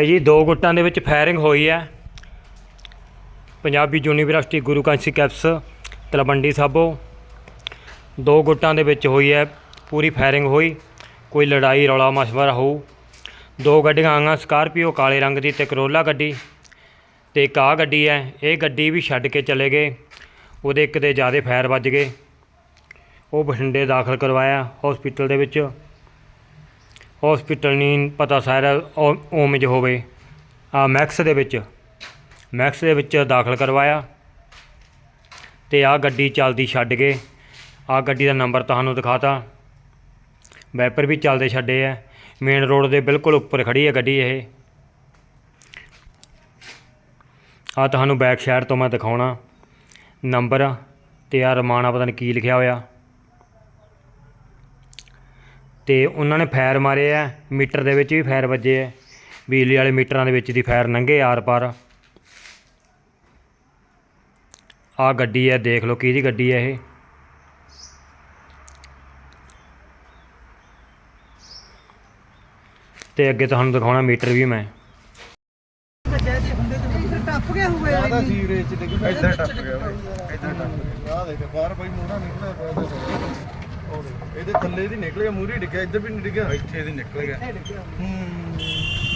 ਇਹ ਜੀ, ਦੋ ਗੁੱਟਾਂ ਦੇ ਵਿੱਚ ਫਾਇਰਿੰਗ ਹੋਈ ਹੈ। ਪੰਜਾਬੀ ਯੂਨੀਵਰਸਿਟੀ ਗੁਰੂ ਕਾਂਸੀ ਕੈਪਸ, ਤਲਵੰਡੀ ਸਾਬੋ। ਦੋ ਗੁੱਟਾਂ ਦੇ ਵਿੱਚ ਹੋਈ ਹੈ, ਪੂਰੀ ਫਾਇਰਿੰਗ ਹੋਈ। ਕੋਈ ਲੜਾਈ, ਰੌਲਾ ਮਸ਼ਵਰਾ ਹੋਊ। ਦੋ ਗੱਡੀਆਂ ਆਈਆਂ, ਸਕਾਰਪੀਓ ਕਾਲੇ ਰੰਗ ਦੀ ਤੇ ਕਰੋਲਾ ਗੱਡੀ ਤੇ ਇੱਕ ਆ ਗੱਡੀ ਹੈ। ਇਹ ਗੱਡੀ ਵੀ ਛੱਡ ਕੇ ਚਲੇ ਗਏ। ਉਹਦੇ ਇੱਕ ਦੇ ਜ਼ਿਆਦਾ ਫਾਇਰ ਵੱਜ ਗਏ। ਉਹ ਬਠਿੰਡੇ ਦਾਖਲ ਕਰਵਾਇਆ ਹਸਪੀਟਲ ਦੇ ਵਿੱਚ। ਹਸਪੀਟਲ ਨਹੀਂ ਪਤਾ ਸਾਰਾ ਓ- ਓਮਜ ਹੋਵੇ। ਆ ਮੈਕਸ ਦੇ ਵਿੱਚ, ਮੈਕਸ ਦੇ ਵਿੱਚ ਦਾਖਲ ਕਰਵਾਇਆ ਤੇ ਆ ਗੱਡੀ ਚੱਲਦੀ ਛੱਡ ਗਏ ਆ ਗੱਡੀ ਦਾ ਨੰਬਰ ਤੁਹਾਨੂੰ ਦਿਖਾਤਾ। ਵੈਪਰ ਵੀ ਚੱਲਦੇ ਛੱਡੇ ਆ, ਮੇਨ ਰੋਡ ਦੇ ਬਿਲਕੁਲ ਉੱਪਰ ਖੜੀ ਹੈ ਗੱਡੀ ਇਹ। ਆ ਤੁਹਾਨੂੰ ਬੈਕ ਸਾਈਡ ਤੋਂ ਮੈਂ ਦਿਖਾਉਣਾ, ਨੰਬਰ ਤੇ ਆ ਰਮਾਣਾ ਪਤਾ ਨਹੀਂ ਕੀ ਲਿਖਿਆ ਹੋਇਆ। ਤੇ ਉਹਨਾਂ ਨੇ ਫਾਇਰ ਮਾਰੇ ਆ ਮੀਟਰ ਦੇ ਵਿੱਚ ਵੀ ਫਾਇਰ ਵੱਜੇ ਆ। ਬਿਜਲੀ ਵਾਲੇ ਮੀਟਰਾਂ ਦੇ ਵਿੱਚ ਦੀ ਫਾਇਰ ਲੰਘੇ ਆਰ ਪਾਰ। ਆ ਗੱਡੀ ਹੈ ਦੇਖ ਲਓ ਕਿਹਦੀ ਗੱਡੀ ਹੈ ਇਹ। ਤੇ ਅੱਗੇ ਤੁਹਾਨੂੰ ਦਿਖਾਉਣਾ ਮੀਟਰ ਵੀ ਮੈਂ। ਟੱਪ ਗਿਆ ਹੋਇਆ ਜ਼ਿਆਦਾ ਸੀਵਰੇਜ ਚ ਡਿੱਗ ਪਿਆ। ਇੱਧਰ ਟੱਪ ਗਿਆ ਇੱਧਰ ਟੱਪ ਗਿਆ। ਆਹ ਦੇਖ ਬਾਹਰ ਬਈ ਮੂਹਰਾ ਨਿਕਲਿਆ ਪਿਆ ਇਹਦੇ ਥੱਲੇ। ਦੀ ਨਿਕਲ ਗਿਆ ਮੂਹਰੀ ਡਿੱਗਿਆ ਇੱਧਰ ਵੀ ਨਹੀਂ ਡਿੱਗਿਆ। ਇੱਥੇ ਦੀ ਨਿਕਲ ਗਿਆ। ਹੂੰ।